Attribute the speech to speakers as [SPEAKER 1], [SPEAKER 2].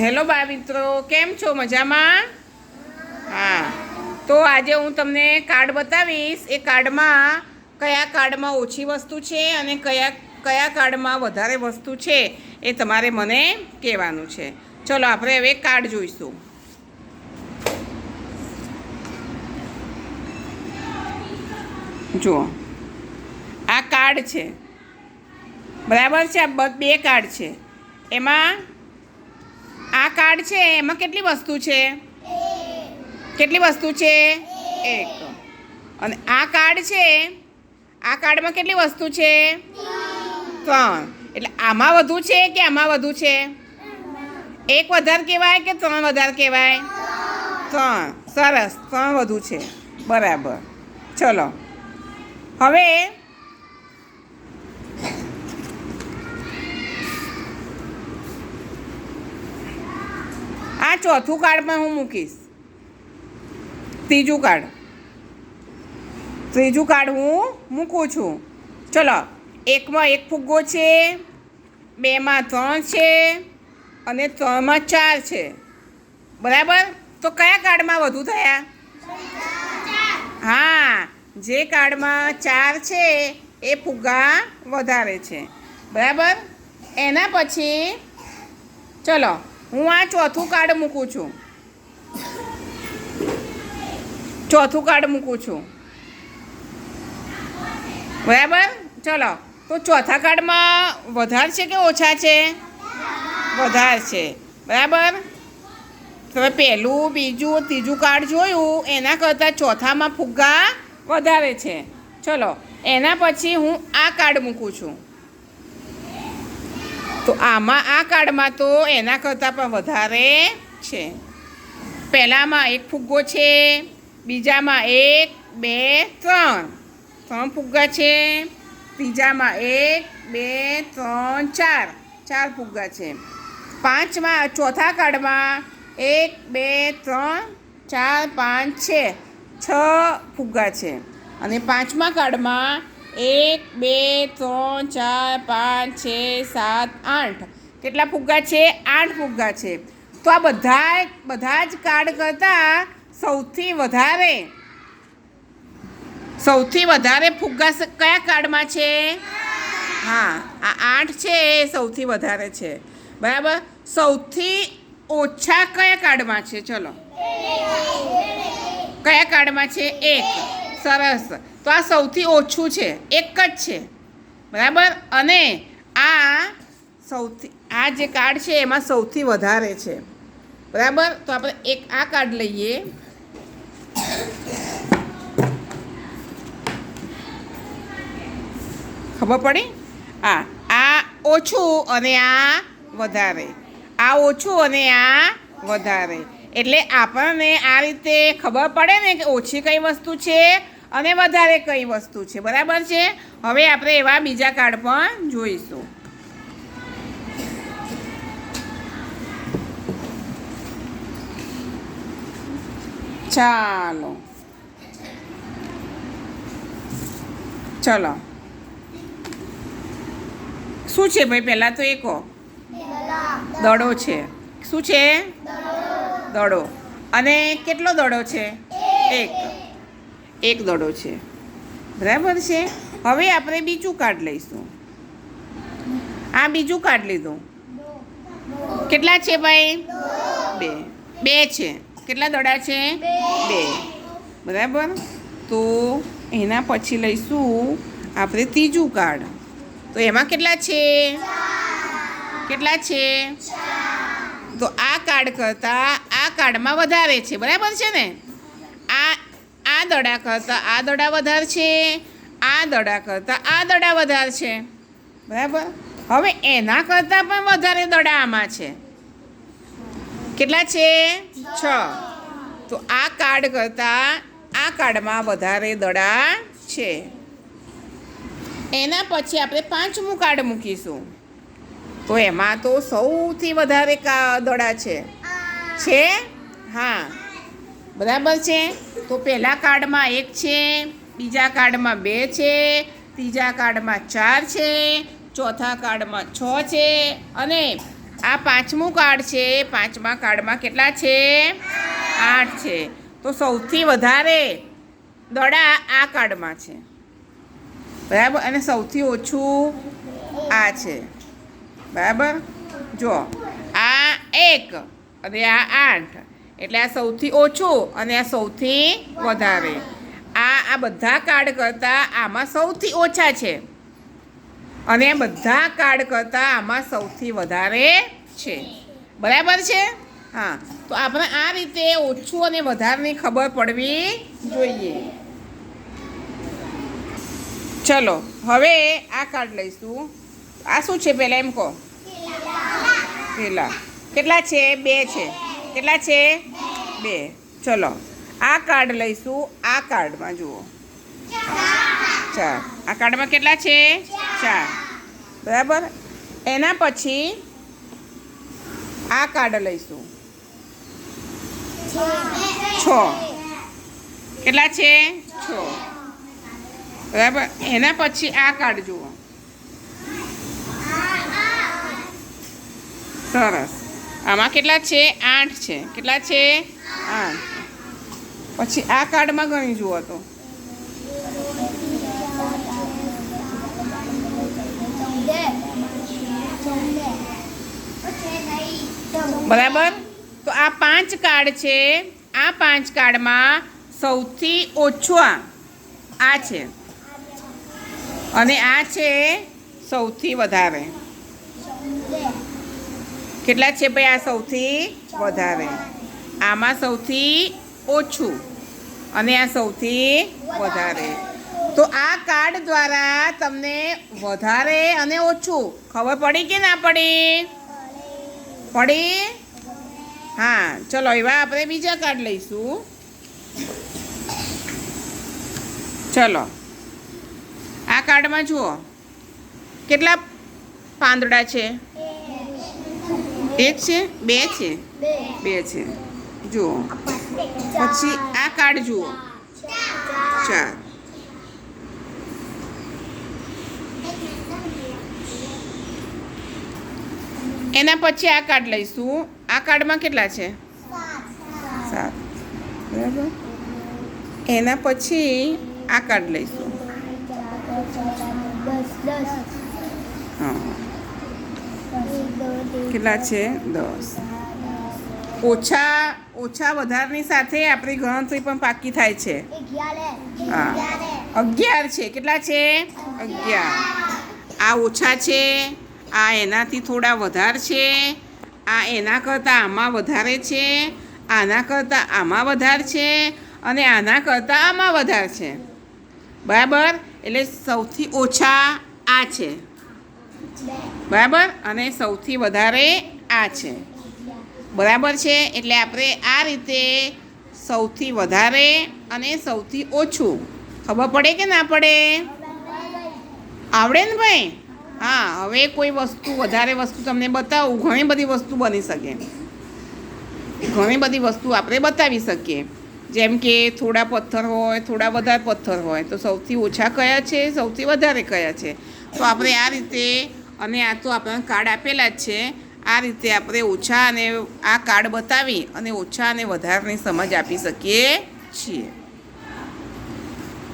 [SPEAKER 1] Hello બા મિત્રો, કેમ છો? મજામાં? હા. તો આજે હું તમને કાર્ડ બતાવીશ. એ કાર્ડમાં કયા કાર્ડમાં ઓછી વસ્તુ છે અને કયા કયા કાર્ડમાં વધારે વસ્તુ છે એ તમારે મને કહેવાનું છે. ચલો, આપણે હવે કાર્ડ જોઈશું. જુઓ. આ કાર્ડ છે. બરાબર છે? આ બ- કાર્ડ છે. એમાં આ કાર્ડ છે, એમાં કેટલી વસ્તુ છે? કેટલી વસ્તુ છે? એક. અને આ કાર્ડ છે, આ કાર્ડમાં કેટલી વસ્તુ છે? ત્રણ. એટલે આમાં વધુ છે કે આમાં વધુ છે? એક વધારે કહેવાય કે ત્રણ વધારે કહેવાય? ત્રણ. સરસ. ત્રણ વધુ છે. બરાબર. ચલો. હવે આ ચોથું કાર્ડમાં હું મૂકીશ. ત્રીજું કાર્ડ. ત્રીજું કાર્ડ હું મૂકું છું. ચલો, એકમાં એક ફુગ્ગો છે, બેમાં ત્રણ છે અને ત્રણમાં ચાર છે. બરાબર? તો કયા કાર્ડમાં વધુ થયા? હા, જે કાર્ડમાં ચાર છે, એ ફુગ્ગા વધારે છે. બરાબર? એના પછી, ચલો હું આ ચોથું કાર્ડ મૂકું છું. ચોથું કાર્ડ મૂકું છું. બરાબર? ચલો. તો ચોથા કાર્ડમાં વધારે છે કે ઓછા છે? વધારે છે. બરાબર? તમે પહેલું, બીજું, ત્રીજું કાર્ડ જોયું, એના કરતાં ચોથામાં ફુગ્ગા વધારે છે. ચલો. એના પછી હું આ કાર્ડ મૂકું છું. તો આમાં આ કાર્ડમાં તો એના કરતાં પણ વધારે છે. પહેલામાં એક ફુગ્ગો છે, બીજામાં એક, બે, ત્રણ. ત્રણ ફુગ્ગા છે, ત્રીજામાં એક, બે, ત્રણ, ચાર. ચાર ફુગ્ગા છે. પાંચમાં, ચોથા કાર્ડમાં એક, બે, ત્રણ, ચાર, પાંચ છે. છ ફુગ્ગા છે. અને પાંચમા કાર્ડમાં એક, બે, ત્રણ, ચાર, પાંચ, છ, સાત, આઠ. કેટલા ફુગ્ગા છે? આઠ ફુગ્ગા છે. તો આ બધા બધા જ કાર્ડ કરતાં સૌથી વધારે સૌથી વધારે ફુગ્ગા કયા કાર્ડમાં છે? હા, આ આઠ છે, એ સૌથી વધારે છે. બરાબર? સૌથી ઓછા કયા કાર્ડમાં છે? ચલો. કયા કાર્ડમાં છે? એક. સરસ. તો આ સૌથી ઓછું છે, એક જ છે. બરાબર? અને આ સૌથી, આ જે કાર્ડ છે એમાં સૌથી વધારે છે. બરાબર? તો આપણે એક આ કાર્ડ લઈએ. ખબર પડી? હા, આ ઓછું અને આ વધારે. આ ઓછું અને આ વધારે. એટલે આપણને આ રીતે ખબર પડે ને કે ઓછી કઈ વસ્તુ છે? અને વધારે કઈ વસ્તુ છે, બરાબર છે? હવે આપણે એવા બીજા કાર્ડ પણ જોઈશું. ચાલો. ચલો. શું છે ભાઈ, પહેલાં તો એ કહો. દડો છે. શું છે? દડો. અને કેટલો દડો છે? એક. એક દડો છે. બરાબર છે? હવે આપણે બીજું કાર્ડ લઈશું. આ બીજું કાર્ડ લીધું. કેટલા છે ભાઈ? બે. બે છે. કેટલા દડા છે? બે. બરાબર? તો એના પછી લઈશું આપણે ત્રીજું કાર્ડ. તો એમાં કેટલા છે? કેટલા છે? તો આ કાર્ડ કરતાં આ કાર્ડમાં વધારે છે. બરાબર છે ને? દડા કરતાં આ દડા વધારે છે, આ દડા કરતાં આ દડા વધારે છે. બરાબર? હવે એના કરતાં પણ વધારે દડા આમાં છે. કેટલા છે? છ. તો આ કાર્ડ કરતાં આ કાર્ડમાં વધારે દડા છે. એના પછી આપણે પાંચમું કાર્ડ મૂકીશું. તો એમાં તો સૌથી વધારે દડા છે. છે? હા. બરાબર છે? તો પહેલા કાર્ડમાં એક છે, બીજા કાર્ડમાં બે છે, ત્રીજા કાર્ડમાં ચાર છે, ચોથા કાર્ડમાં છ છે અને આ પાંચમું કાર્ડ છે, પાંચમા કાર્ડમાં કેટલા છે? આઠ છે. તો સૌથી વધારે દડા આ કાર્ડમાં છે. બરાબર? અને સૌથી ઓછું આ છે. બરાબર? જો, આ એક અને આ આઠ. એટલે આ સૌથી ઓછું અને આ સૌથી વધારે. આ આ બધા કાર્ડ કરતાં આમાં સૌથી ઓછા છે. અને આ બધા કાર્ડ કરતાં આમાં સૌથી વધારે છે. બરાબર છે? હા. તો આપણે આ રીતે ઓછું અને વધારની ખબર પડવી જોઈએ. ચલો હવે આ કાર્ડ લઈશું. આ શું છે પહેલાં એમ કહો? પેલા કેટલા છે? બે છે. કેટલા છે? બે. ચલો, આ કાર્ડ લઈશું. આ કાર્ડમાં જુઓ. ચાર. આ કાર્ડમાં કેટલા છે? ચાર. બરાબર? એના પછી આ કાર્ડ લઈશું. છ. કેટલા છે? છ. બરાબર? એના પછી આ કાર્ડ જુઓ. સરસ. આમાં કેટલા છે? આઠ છે. કેટલા છે? આઠ. પછી આ કાર્ડમાં ગણી જુઓ તો. બરાબર? તો આ પાંચ કાર્ડ છે. આ પાંચ કાર્ડમાં સૌથી ઓછો આ. છે. અને આ છે સૌથી વધારે. કેટલા છે ભાઈ આ સૌથી વધારે? આમાં સૌથી ઓછું અને આ સૌથી વધારે. તો આ કાર્ડ દ્વારા તમને વધારે અને ઓછું ખબર પડી કે ના પડી? પડી? હા, ચલો, એવા આપણે બીજા કાર્ડ લઈશું. ચલો. આ કાર્ડમાં જુઓ. કેટલા પાંદડા છે? એક છે? બે છે? બે. છે. જુઓ. પછી આ કાર્ડ જુઓ. ચાર. એના પછી આ કાર્ડ લઈશું. આ કાર્ડમાં કેટલા છે? સાત. બરાબર? એના પછી આ કાર્ડ લઈશું. હા. કેટલા છે? દસ. ઓછા ઓછા વધારની સાથે આપણી ગણતરી પણ પાકી થાય છે. હા. અગિયાર છે. કેટલા છે? અગિયાર. આ ઓછા છે, આ એનાથી થોડા વધારે છે, આ એના કરતાં આમાં વધારે છે, આના કરતાં આમાં વધારે છે અને આના કરતાં આમાં વધારે છે. બરાબર? એટલે સૌથી ઓછા આ છે. બરાબર? અને સૌથી વધારે આ છે. બરાબર છે? એટલે આપણે આ રીતે સૌથી વધારે અને સૌથી ઓછું. ખબર પડે કે ના પડે? આવડે ને ભાઈ? હા, હવે કોઈ વસ્તુ, વધારે વસ્તુ તમને બતાવું. ઘણી બધી વસ્તુ બની શકે. ઘણી બધી વસ્તુ આપણે બતાવી શકીએ. જેમ કે થોડા પથ્થર હોય, થોડા વધારે પથ્થર હોય. તો સૌથી ઓછા કયા છે? સૌથી વધારે કયા છે? તો આપણે આ રીતે અને આ તો આપણને કાર્ડ આપેલા જ છે. આ રીતે આપણે ઓછા અને આ કાર્ડ બતાવી અને ઓછા અને વધારની સમજ આપી શકીએ છીએ.